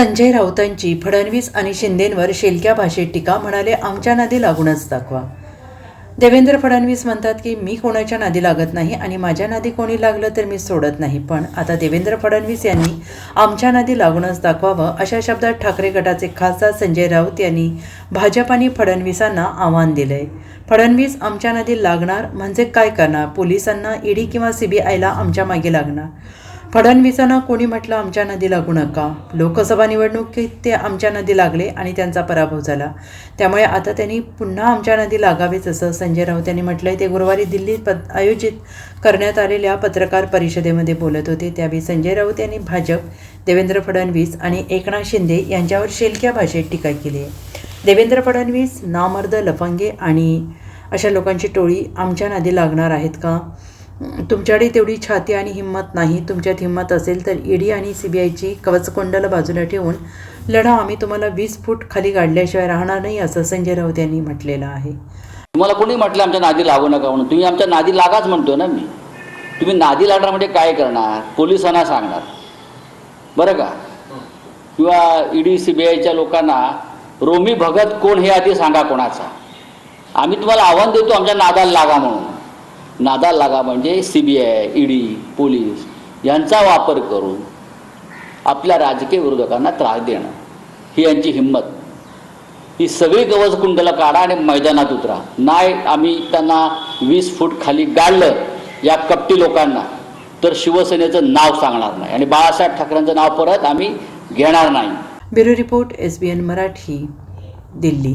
संजय राऊतांची फडणवीस आणि शिंदेंवर शेलक्या भाषेत टीका म्हणाले आमच्या नादी लागूनच दाखवा. देवेंद्र फडणवीस म्हणतात की मी कोणाच्या नादी लागत नाही आणि माझ्या नादी कोणी लागलं तर मी सोडत नाही. पण आता देवेंद्र फडणवीस यांनी आमच्या नादी लागूनच दाखवावं अशा शब्दात ठाकरे गटाचे खासदार संजय राऊत यांनी भाजप आणि फडणवीसांना आव्हान दिलंय. फडणवीस आमच्या नादी लागणार म्हणजे काय करणार? पोलिसांना ईडी किंवा सीबीआयला आमच्या मागे लागणार. फडणवीसांना कोणी म्हटलं आमच्या नदी लागू नका. लोकसभा निवडणुकीत ते आमच्या नदी लागले आणि त्यांचा पराभव झाला. त्यामुळे आता त्यांनी पुन्हा आमच्या नदी लागावीच असं संजय राऊत यांनी म्हटलंय. ते गुरुवारी दिल्लीत पत आयोजित करण्यात आलेल्या पत्रकार परिषदेमध्ये बोलत होते. त्यावेळी संजय राऊत यांनी भाजप देवेंद्र फडणवीस आणि एकनाथ शिंदे यांच्यावर शेलक्या भाषेत टीका केली. आहे देवेंद्र फडणवीस नामर्द लफंगे आणि अशा लोकांची टोळी आमच्या नादी लागणार आहेत का? तुमच्याकडे तेवढी छाती आणि हिंमत नाही. तुमच्यात हिंमत असेल तर ईडी आणि सी बी आयची कवचकोंडाला बाजूला ठेवून लढा. आम्ही तुम्हाला वीस फूट खाली काढल्याशिवाय राहणार नाही असं संजय राऊत यांनी म्हटलेलं आहे. तुम्हाला कोणी म्हटलं आमच्या नादी लागू नका म्हणून. तुम्ही आमच्या नादी लागाच म्हणतो ना मी. तुम्ही नादी लागणार म्हणजे काय करणार? पोलिसांना सांगणार. बरं का? किंवा ईडी सी बी आयच्या लोकांना रोमी भगत कोण हे आधी सांगा कोणाचा. आम्ही तुम्हाला आव्हान देतो आमच्या नादाला लागा म्हणून. नादा लागा म्हणजे C B I ED police यांचा वापर करून आपल्या राजकीय विरोधकांना त्रास देणं. ही यांची हिंमत. ही सगळी गवज कुंडलं काढा आणि मैदानात उतरा. नाही आम्ही त्यांना वीस फूट खाली गाडलं या कपटी लोकांना तर शिवसेनेचं नाव सांगणार नाही. आणि बाळासाहेब ठाकरेंचं नाव परत आम्ही घेणार नाही. Bureau report S B N Marathi Delhi.